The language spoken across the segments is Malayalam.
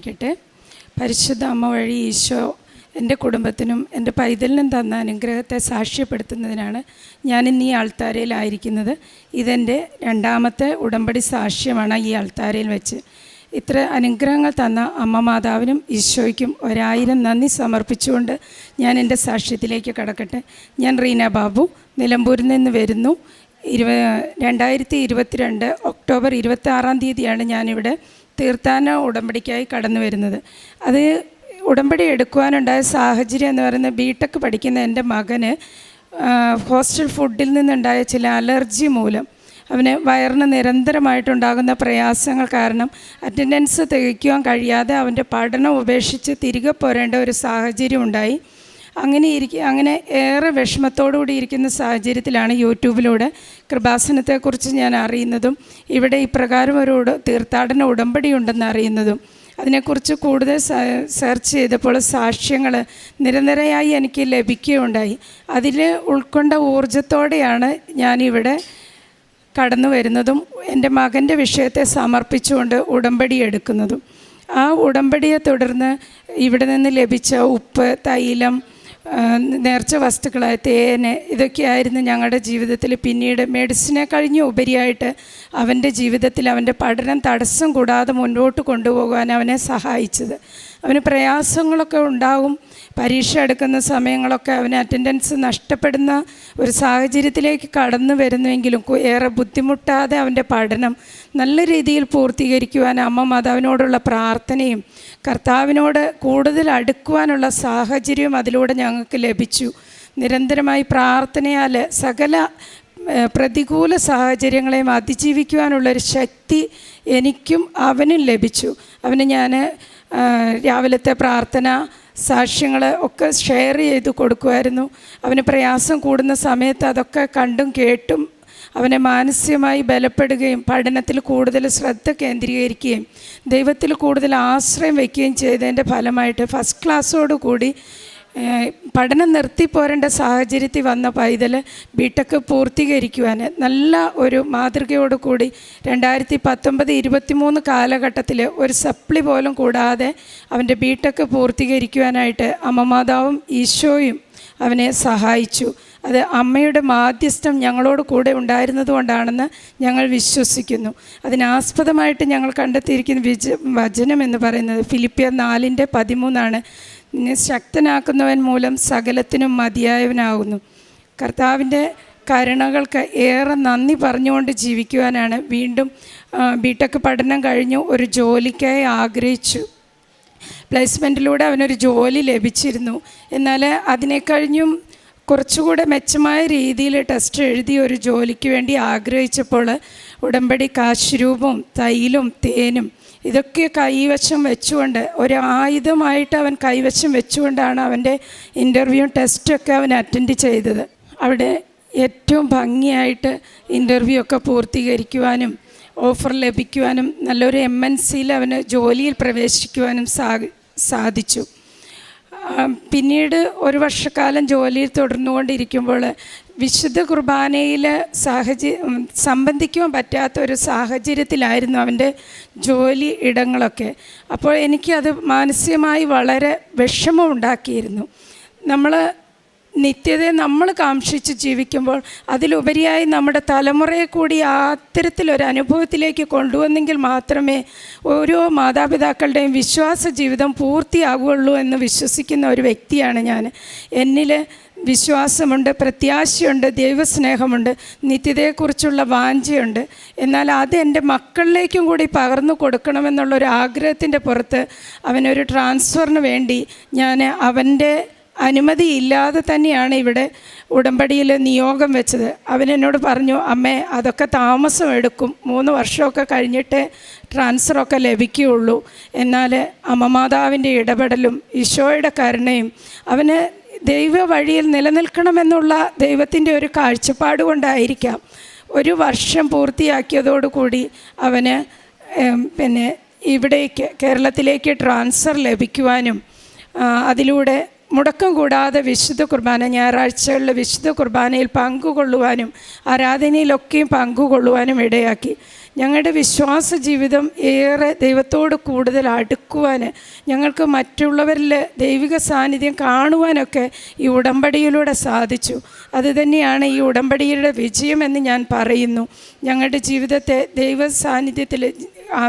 സംസാരിക്കട്ടെ പരിശുദ്ധ അമ്മ വഴി ഈശോ എന്റെ കുടുംബത്തിനും എന്റെ പൈതലിനും തന്ന അനുഗ്രഹത്തെ സാക്ഷ്യപ്പെടുത്തുന്നതിനാണ് ഞാൻ ഇന്ന് ഈ ആൾത്താരയിലായിരിക്കുന്നത് ഇതെന്റെ രണ്ടാമത്തെ ഉടമ്പടി സാക്ഷ്യമാണ് ഈ ആൾത്താരയിൽ വെച്ച്. ഇത്ര അനുഗ്രഹങ്ങൾ തന്ന അമ്മ മാതാവിനും ഈശോയ്ക്കും ഒരായിരം നന്ദി സമർപ്പിച്ചുകൊണ്ട് ഞാൻ എന്റെ സാക്ഷ്യത്തിലേക്ക് കടക്കട്ടെ. ഞാൻ റീന ബാബു നിലമ്പൂരിൽ നിന്ന് വരുന്നു. ഇരുപ രണ്ടായിരത്തി ഇരുപത്തിരണ്ട് ഒക്ടോബർ ഇരുപത്തി ആറാം തീയതിയാണ് ഞാനിവിടെ തീർത്ഥാന ഉടമ്പടിക്കായി കടന്നു വരുന്നത്. അത് ഉടമ്പടി എടുക്കുവാനുണ്ടായ സാഹചര്യം എന്ന് പറയുന്നത് ബി ടെക് പഠിക്കുന്ന എന്റെ മകന് ഹോസ്റ്റൽ ഫുഡിൽ നിന്നുണ്ടായ ചില അലർജി മൂലം അവന് വയറിന് നിരന്തരമായിട്ടുണ്ടാകുന്ന പ്രയാസങ്ങൾ കാരണം അറ്റൻഡൻസ് തികയ്ക്കുവാൻ കഴിയാതെ അവന്റെ പഠനം ഉപേക്ഷിച്ച് തിരികെ പോരേണ്ട ഒരു സാഹചര്യം ഉണ്ടായി അങ്ങനെ ഇരിക്കുക അങ്ങനെ ഏറെ വിഷമത്തോടുകൂടി ഇരിക്കുന്ന സാഹചര്യത്തിലാണ് യൂട്യൂബിലൂടെ കൃപാസനത്തെക്കുറിച്ച് ഞാൻ അറിയുന്നതും ഇവിടെ ഇപ്രകാരം ഒരു തീർത്ഥാടന ഉടമ്പടി ഉണ്ടെന്ന് അറിയുന്നതും. അതിനെക്കുറിച്ച് കൂടുതൽ സെർച്ച് ചെയ്തപ്പോൾ സാക്ഷ്യങ്ങൾ നിരന്തരമായി എനിക്ക് ലഭിക്കുകയുണ്ടായി. അതിൽ ഉൾക്കൊണ്ട ഊർജത്തോടെയാണ് ഞാനിവിടെ കടന്നു വരുന്നതും എന്റെ മകന്റെ വിഷയത്തെ സമർപ്പിച്ചുകൊണ്ട് ഉടമ്പടി എടുക്കുന്നതും. ആ ഉടമ്പടിയെ തുടർന്ന് ഇവിടെ നിന്ന് ലഭിച്ച ഉപ്പ് തൈലം നേർച്ച വസ്തുക്കളായ തേന് ഇതൊക്കെയായിരുന്നു ഞങ്ങളുടെ ജീവിതത്തിൽ പിന്നീട് മെഡിസിനെ കഴിഞ്ഞ് ഉപരിയായിട്ട് അവന്റെ ജീവിതത്തിൽ അവന്റെ പഠനം തടസ്സം കൂടാതെ മുന്നോട്ട് കൊണ്ടുപോകാൻ അവനെ സഹായിച്ചത്. അവന് പ്രയാസങ്ങളൊക്കെ ഉണ്ടാകും. പരീക്ഷ എടുക്കുന്ന സമയങ്ങളൊക്കെ അവന് അറ്റൻഡൻസ് നഷ്ടപ്പെടുന്ന ഒരു സാഹചര്യത്തിലേക്ക് കടന്നു വരുന്നുവെങ്കിലും ഏറെ ബുദ്ധിമുട്ടാതെ അവന്റെ പഠനം നല്ല രീതിയിൽ പൂർത്തീകരിക്കുവാൻ അമ്മ മാതാവിനോടുള്ള പ്രാർത്ഥനയും കർത്താവിനോട് കൂടുതൽ അടുക്കുവാനുള്ള സാഹചര്യവും അതിലൂടെ ഞങ്ങൾക്ക് ലഭിച്ചു. നിരന്തരമായി പ്രാർത്ഥനയാൽ സകല പ്രതികൂല സാഹചര്യങ്ങളെയും അതിജീവിക്കുവാനുള്ളൊരു ശക്തി എനിക്കും അവനും ലഭിച്ചു. അവന് ഞാൻ രാവിലത്തെ പ്രാർത്ഥന സാക്ഷ്യങ്ങൾ ഒക്കെ ഷെയർ ചെയ്ത് കൊടുക്കുമായിരുന്നു അവന് പ്രയാസം കൂടുന്ന സമയത്ത് അതൊക്കെ കണ്ടും കേട്ടും അവനെ മാനസികമായി ബലപ്പെടുകയും പഠനത്തിൽ കൂടുതൽ ശ്രദ്ധ കേന്ദ്രീകരിക്കുകയും ദൈവത്തിൽ കൂടുതൽ ആശ്രയം വയ്ക്കുകയും ചെയ്തതിന്റെ ഫലമായിട്ട് ഫസ്റ്റ് ക്ലാസ്സോടു കൂടി ഏഹ്, പഠനം നിർത്തി പോരേണ്ട സാഹചര്യത്തിൽ വന്ന പൈതൽ ബിടെക് പൂർത്തീകരിക്കുവാൻ നല്ല ഒരു മാതൃകയോട് കൂടി രണ്ടായിരത്തി പത്തൊമ്പത് ഇരുപത്തി മൂന്ന് കാലഘട്ടത്തിൽ ഒരു സപ്ലി പോലും കൂടാതെ അവന്റെ ബിടെക് പൂർത്തീകരിക്കുവാനായിട്ട് അമ്മമാതാവും ഈശോയും അവനെ സഹായിച്ചു. അത് അമ്മയുടെ മാധ്യസ്ഥം ഞങ്ങളോട് കൂടെ ഉണ്ടായിരുന്നത് കൊണ്ടാണെന്ന് ഞങ്ങൾ വിശ്വസിക്കുന്നു. അതിനാസ്പദമായിട്ട് ഞങ്ങൾ കണ്ടെത്തിയിരിക്കുന്ന വിജ വചനം എന്ന് പറയുന്നത് ഫിലിപ്പിയർ നാലിന്റെ പതിമൂന്നാണ്. നിന്നെ ശക്തനാക്കുന്നവൻ മൂലം സകലത്തിനും മതിയായവനാകുന്നു. കർത്താവിന്റെ കരുണകൾക്ക് ഏറെ നന്ദി പറഞ്ഞുകൊണ്ട് ജീവിക്കുവാനാണ് വീണ്ടും ബിടെക് പഠനം കഴിഞ്ഞു ഒരു ജോലിക്കായി ആഗ്രഹിച്ചു. പ്ലേസ്മെന്റിലൂടെ അവനൊരു ജോലി ലഭിച്ചിരുന്നു. എന്നാൽ അതിനെ കഴിഞ്ഞും കുറച്ചുകൂടെ മെച്ചമായ രീതിയിൽ ടെസ്റ്റ് എഴുതി ഒരു ജോലിക്ക് വേണ്ടി ആഗ്രഹിച്ചപ്പോൾ ഉടമ്പടി കാശുരൂപവും തൈലും തേനും ഇതൊക്കെ കൈവശം വെച്ചുകൊണ്ട് ഒരു ആയുധമായിട്ട് അവൻ കൈവശം വെച്ചുകൊണ്ടാണ് അവന്റെ ഇന്റർവ്യൂ ടെസ്റ്റൊക്കെ അവൻ അറ്റൻഡ് ചെയ്തത്. അവിടെ ഏറ്റവും ഭംഗിയായിട്ട് ഇന്റർവ്യൂ ഒക്കെ പൂർത്തീകരിക്കുവാനും ഓഫർ ലഭിക്കുവാനും നല്ലൊരു എം എൻ സിയിൽ അവന് ജോലിയിൽ പ്രവേശിക്കുവാനും സാ സാധിച്ചു. പിന്നീട് ഒരു വർഷക്കാലം ജോലിയിൽ തുടർന്നുകൊണ്ടിരിക്കുമ്പോൾ വിശുദ്ധ കുർബാനയിൽ സാഹചര്യ സംബന്ധിക്കുവാൻ പറ്റാത്ത ഒരു സാഹചര്യത്തിലായിരുന്നു അവന്റെ ജോലി ഇടങ്ങളൊക്കെ. അപ്പോൾ എനിക്കത് മാനസികമായി വളരെ വിഷമമുണ്ടാക്കിയിരുന്നു നമ്മൾ നിത്യതയെ നമ്മൾ കാക്ഷിച്ച് ജീവിക്കുമ്പോൾ അതിലുപരിയായി നമ്മുടെ തലമുറയെ കൂടി അത്തരത്തിലൊരു അനുഭവത്തിലേക്ക് കൊണ്ടുവന്നെങ്കിൽ മാത്രമേ ഓരോ മാതാപിതാക്കളുടെയും വിശ്വാസ ജീവിതം പൂർത്തിയാകുള്ളൂ എന്ന് വിശ്വസിക്കുന്ന ഒരു വ്യക്തിയാണ് ഞാൻ. എന്നിൽ വിശ്വാസമുണ്ട് പ്രത്യാശയുണ്ട് ദൈവസ്നേഹമുണ്ട് നിത്യതയെക്കുറിച്ചുള്ള വാഞ്ചയുണ്ട്. എന്നാൽ അത് എന്റെ മക്കളിലേക്കും കൂടി പകർന്നു കൊടുക്കണമെന്നുള്ളൊരു ആഗ്രഹത്തിന്റെ പുറത്ത് അവനൊരു ട്രാൻസ്ഫറിന് വേണ്ടി ഞാൻ അവന്റെ അനുമതി ഇല്ലാതെ തന്നെയാണ് ഇവിടെ ഉടമ്പടിയിൽ നിയോഗം വെച്ചത്. അവനെന്നോട് പറഞ്ഞു അമ്മേ അതൊക്കെ താമസം എടുക്കും. മൂന്ന് വർഷമൊക്കെ കഴിഞ്ഞിട്ട് ട്രാൻസ്ഫറൊക്കെ ലഭിക്കുകയുള്ളൂ. എന്നാൽ അമ്മമാതാവിന്റെ ഇടപെടലും ഈശോയുടെ കരുണയും അവന് ദൈവ വഴിയിൽ നിലനിൽക്കണമെന്നുള്ള ദൈവത്തിന്റെ ഒരു കാഴ്ചപ്പാട് കൊണ്ടായിരിക്കാം ഒരു വർഷം പൂർത്തിയാക്കിയതോടുകൂടി അവന് പിന്നെ ഇവിടേക്ക് കേരളത്തിലേക്ക് ട്രാൻസ്ഫർ ലഭിക്കുവാനും അതിലൂടെ മുടക്കം കൂടാതെ വിശുദ്ധ കുർബാന ഞായറാഴ്ചകളിലെ വിശുദ്ധ കുർബാനയിൽ പങ്കുകൊള്ളുവാനും ആരാധനയിലൊക്കെയും പങ്കുകൊള്ളുവാനും ഇടയാക്കി. ഞങ്ങളുടെ വിശ്വാസ ജീവിതം ഏറെ ദൈവത്തോട് കൂടുതൽ അടുക്കുവാൻ ഞങ്ങൾക്ക് മറ്റുള്ളവരിൽ ദൈവിക സാന്നിധ്യം കാണുവാനൊക്കെ ഈ ഉടമ്പടിയിലൂടെ സാധിച്ചു. അതുതന്നെയാണ് ഈ ഉടമ്പടിയുടെ വിജയമെന്ന് ഞാൻ പറയുന്നു. ഞങ്ങളുടെ ജീവിതത്തെ ദൈവ സാന്നിധ്യത്തിൽ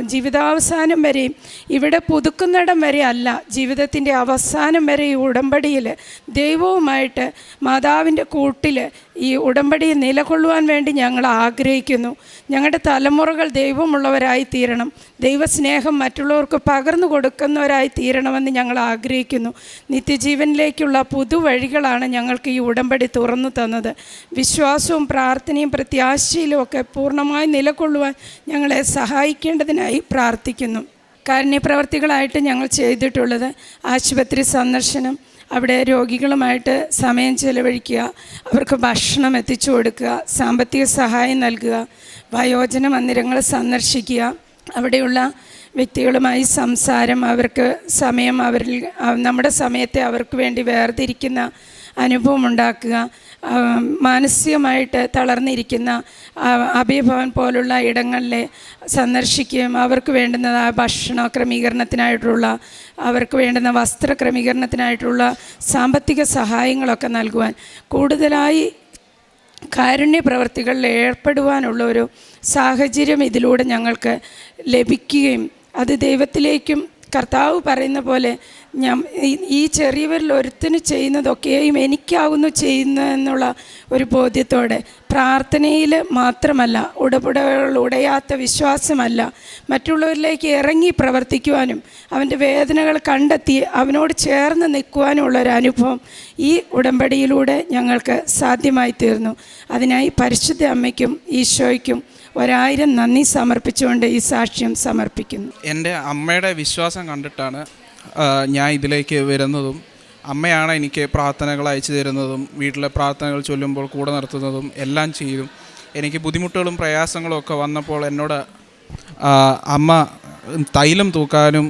ജീവിതാവസാനം വരെയും ഇവിടെ പുതുക്കുന്നിടം വരെ അല്ല ജീവിതത്തിന്റെ അവസാനം വരെ ഈ ഉടമ്പടിയിൽ ദൈവവുമായിട്ട് മാതാവിന്റെ കൂട്ടിൽ ഈ ഉടമ്പടി നിലകൊള്ളുവാൻ വേണ്ടി ഞങ്ങൾ ആഗ്രഹിക്കുന്നു. ഞങ്ങളുടെ തലമുറകൾ ദൈവമുള്ളവരായി തീരണം. ദൈവസ്നേഹം മറ്റുള്ളവർക്ക് പകർന്നു കൊടുക്കുന്നവരായി തീരണമെന്ന് ഞങ്ങൾ ആഗ്രഹിക്കുന്നു. നിത്യജീവനിലേക്കുള്ള പുതുവഴികളാണ് ഞങ്ങൾക്ക് ഈ ഉടമ്പടി തുറന്നു തന്നത്. വിശ്വാസവും പ്രാർത്ഥനയും പ്രത്യാശയിലും ഒക്കെ പൂർണമായി നിലകൊള്ളുവാൻ ഞങ്ങളെ സഹായിക്കേണ്ടതിനായി പ്രാർത്ഥിക്കുന്നു. കാരുണ്യപ്രവർത്തികളായിട്ട് ഞങ്ങൾ ചെയ്തിട്ടുള്ളത് ആശുപത്രി സന്ദർശനം അവിടെ രോഗികളുമായിട്ട് സമയം ചെലവഴിക്കുക അവർക്ക് ഭക്ഷണം എത്തിച്ചു കൊടുക്കുക സാമ്പത്തിക സഹായം നൽകുക വയോജന മന്ദിരങ്ങൾ സന്ദർശിക്കുക അവിടെയുള്ള വ്യക്തികളുമായി സംസാരം അവർക്ക് സമയം അവരിൽ നമ്മുടെ സമയത്തെ അവർക്ക് വേണ്ടി വേർതിരിക്കുന്ന അനുഭവം ഉണ്ടാക്കുക മാനസികമായിട്ട് തളർന്നിരിക്കുന്ന അഭയഭവൻ പോലുള്ള ഇടങ്ങളിലെ സന്ദർശിക്കുകയും അവർക്ക് വേണ്ടുന്ന ഭക്ഷണ ക്രമീകരണത്തിനായിട്ടുള്ള അവർക്ക് വേണ്ടുന്ന വസ്ത്ര ക്രമീകരണത്തിനായിട്ടുള്ള സാമ്പത്തിക സഹായങ്ങളൊക്കെ നൽകുവാൻ കൂടുതലായി കാരുണ്യ പ്രവർത്തികളിൽ ഏർപ്പെടുവാനുള്ള ഒരു സാഹചര്യം ഇതിലൂടെ ഞങ്ങൾക്ക് ലഭിക്കുകയും അത് ദൈവത്തിലേക്കും കർത്താവ് പറയുന്ന പോലെ ഞാൻ ഈ- ചെറിയവരിൽ ഒരുത്തിന് ചെയ്യുന്നതൊക്കെയും എനിക്കാവുന്നു ചെയ്യുന്നതെന്നുള്ള ഒരു ബോധ്യത്തോടെ പ്രാർത്ഥനയിൽ മാത്രമല്ല ഉടപടകൾ ഉടയാത്ത വിശ്വാസമല്ല മറ്റുള്ളവരിലേക്ക് ഇറങ്ങി പ്രവർത്തിക്കുവാനും അവന്റെ വേദനകൾ കണ്ടെത്തി അവനോട് ചേർന്ന് നിൽക്കുവാനുമുള്ള ഒരു അനുഭവം ഈ ഉടമ്പടിയിലൂടെ ഞങ്ങൾക്ക് സാധ്യമായി തീർന്നു. അതിനായി പരിശുദ്ധ അമ്മയ്ക്കും ഈശോയ്ക്കും ഒരായിരം നന്ദി സമർപ്പിച്ചുകൊണ്ട് ഈ സാക്ഷ്യം സമർപ്പിക്കുന്നു. എന്റെ അമ്മയുടെ വിശ്വാസം കണ്ടിട്ടാണ് ഞാൻ ഇതിലേക്ക് വരുന്നതും അമ്മയാണ് എനിക്ക് പ്രാർത്ഥനകൾ അയച്ചു തരുന്നതും വീട്ടിലെ പ്രാർത്ഥനകൾ ചൊല്ലുമ്പോൾ കൂടെ നിർത്തുന്നതും എല്ലാം ചെയ്തും. എനിക്ക് ബുദ്ധിമുട്ടുകളും പ്രയാസങ്ങളും ഒക്കെ വന്നപ്പോൾ എന്നോട് അമ്മ തൈലം തൂക്കാനും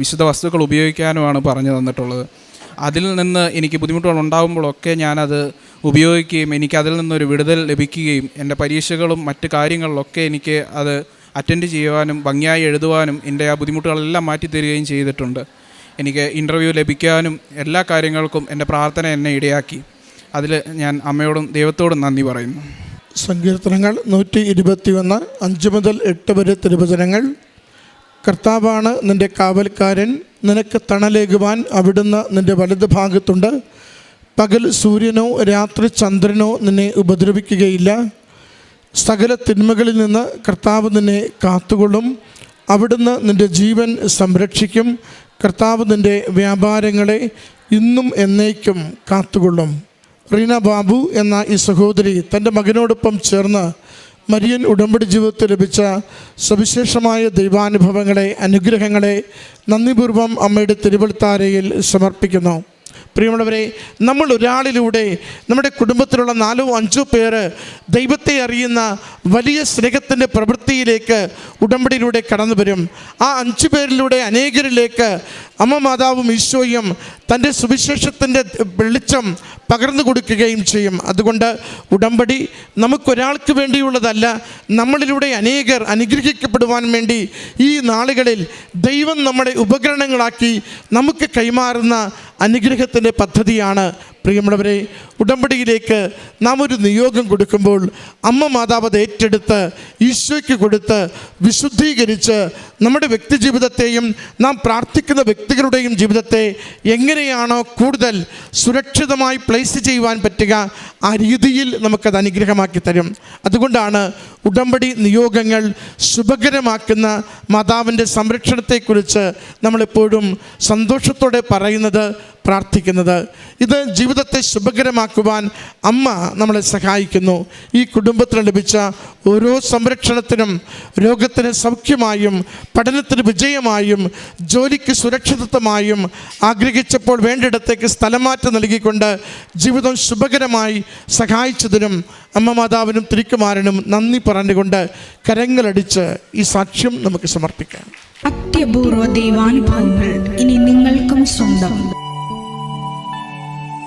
വിശുദ്ധ വസ്തുക്കൾ ഉപയോഗിക്കാനുമാണ് പറഞ്ഞു തന്നിട്ടുള്ളത്. അതിൽ നിന്ന് എനിക്ക് ബുദ്ധിമുട്ടുകൾ ഉണ്ടാകുമ്പോഴൊക്കെ ഞാനത് ഉപയോഗിക്കുകയും എനിക്ക് അതിൽ നിന്നൊരു വിടുതൽ ലഭിക്കുകയും എന്റെ പരീക്ഷകളും മറ്റു കാര്യങ്ങളിലൊക്കെ എനിക്ക് അത് അറ്റൻഡ് ചെയ്യുവാനും ഭംഗിയായി എഴുതുവാനും എന്റെ ആ ബുദ്ധിമുട്ടുകളെല്ലാം മാറ്റി തരികയും ചെയ്തിട്ടുണ്ട്. എനിക്ക് ഇന്റർവ്യൂ ലഭിക്കാനും എല്ലാ കാര്യങ്ങൾക്കും എന്റെ പ്രാർത്ഥന എന്നെ ഇടയാക്കി. അതിൽ ഞാൻ അമ്മയോടും ദൈവത്തോടും നന്ദി പറയുന്നു. സങ്കീർത്തനങ്ങൾ നൂറ്റി ഇരുപത്തി ഒന്ന് അഞ്ച് മുതൽ എട്ട് വരെ തിരുവചനങ്ങൾ. കർത്താവാണ് നിന്റെ കാവൽക്കാരൻ നിനക്ക് തണലേകുവാൻ അവിടുന്ന് നിന്റെ വലത് ഭാഗത്തുണ്ട്. പകൽ സൂര്യനോ രാത്രി ചന്ദ്രനോ നിന്നെ ഉപദ്രവിക്കുകയില്ല. സകല തിന്മകളിൽ നിന്ന് കർത്താവ് നിന്നെ കാത്തുകൊള്ളും. അവിടുന്ന് നിന്റെ ജീവൻ സംരക്ഷിക്കും. കർത്താവ് നിന്റെ വ്യാപാരങ്ങളെ ഇന്നും എന്നേക്കും കാത്തുകൊള്ളും. റീന ബാബു എന്ന ഈ സഹോദരി തന്റെ മകനോടൊപ്പം ചേർന്ന് മരിയൻ ഉടമ്പടി ജീവിതത്തിൽ ലഭിച്ച സവിശേഷമായ ദൈവാനുഭവങ്ങളെ അനുഗ്രഹങ്ങളെ നന്ദിപൂർവം അമ്മയുടെ തിരുവൾത്താരയിൽ സമർപ്പിക്കുന്നു. പ്രിയമുള്ളവരെ നമ്മൾ ഒരാളിലൂടെ നമ്മുടെ കുടുംബത്തിലുള്ള നാലോ അഞ്ചോ പേര് ദൈവത്തെ അറിയുന്ന വലിയ സ്നേഹത്തിന്റെ പ്രവൃത്തിയിലേക്ക് ഉടമ്പടിയിലൂടെ കടന്നു വരും. ആ അഞ്ചു പേരിലൂടെ അനേകരിലേക്ക് അമ്മ മാതാവും ഈശോയും തന്റെ സുവിശേഷത്തിന്റെ വെളിച്ചം പകർന്നു കൊടുക്കുകയും ചെയ്യും. അതുകൊണ്ട് ഉടമ്പടി നമുക്കൊരാൾക്ക് വേണ്ടിയുള്ളതല്ല നമ്മളിലൂടെ അനേകർ അനുഗ്രഹിക്കപ്പെടുവാൻ വേണ്ടി ഈ നാളുകളിൽ ദൈവം നമ്മുടെ ഉപകരണങ്ങളാക്കി നമുക്ക് കൈമാറുന്ന അനുഗ്രഹത്തിന്റെ പദ്ധതിയാണ്. പ്രിയമുള്ളവരെ ഉടമ്പടിയിലേക്ക് നാം ഒരു നിയോഗം കൊടുക്കുമ്പോൾ അമ്മ മാതാവ് അത് ഏറ്റെടുത്ത് ഈശോയ്ക്ക് കൊടുത്ത് വിശുദ്ധീകരിച്ച് നമ്മുടെ വ്യക്തി ജീവിതത്തെയും നാം പ്രാർത്ഥിക്കുന്ന വ്യക്തികളുടെയും ജീവിതത്തെ എങ്ങനെയാണോ കൂടുതൽ സുരക്ഷിതമായി പ്ലേസ് ചെയ്യുവാൻ പറ്റുക ആ രീതിയിൽ നമുക്കത് അനുഗ്രഹമാക്കി തരും. അതുകൊണ്ടാണ് ഉടമ്പടി നിയോഗങ്ങൾ ശുഭകരമാക്കുന്ന മാതാവിന്റെ സംരക്ഷണത്തെക്കുറിച്ച് നമ്മളെപ്പോഴും സന്തോഷത്തോടെ പറയുന്നത്. പ്രാർത്ഥിക്കുന്നത്. ഇത് ജീവിതത്തെ ശുഭകരമാക്കുവാൻ അമ്മ നമ്മളെ സഹായിക്കുന്നു. ഈ കുടുംബത്തിന് ലഭിച്ച ഓരോ സംരക്ഷണത്തിനും രോഗത്തിന് സൗഖ്യമായും പഠനത്തിന് വിജയമായും ജോലിക്ക് സുരക്ഷിതത്വമായും ആഗ്രഹിച്ചപ്പോൾ വേണ്ടിടത്തേക്ക് സ്ഥലമാറ്റം നൽകിക്കൊണ്ട് ജീവിതം ശുഭകരമായി സഹായിച്ചതിനും അമ്മ മാതാവിനും തിരിക്കുമാരനും നന്ദി പറഞ്ഞുകൊണ്ട് കരങ്ങളടിച്ച് ഈ സാക്ഷ്യം നമുക്ക് സമർപ്പിക്കാം. അത്യപൂർവ ദൈവാനുഭവങ്ങൾ ഇനി നിങ്ങൾക്കും സ്വന്തം.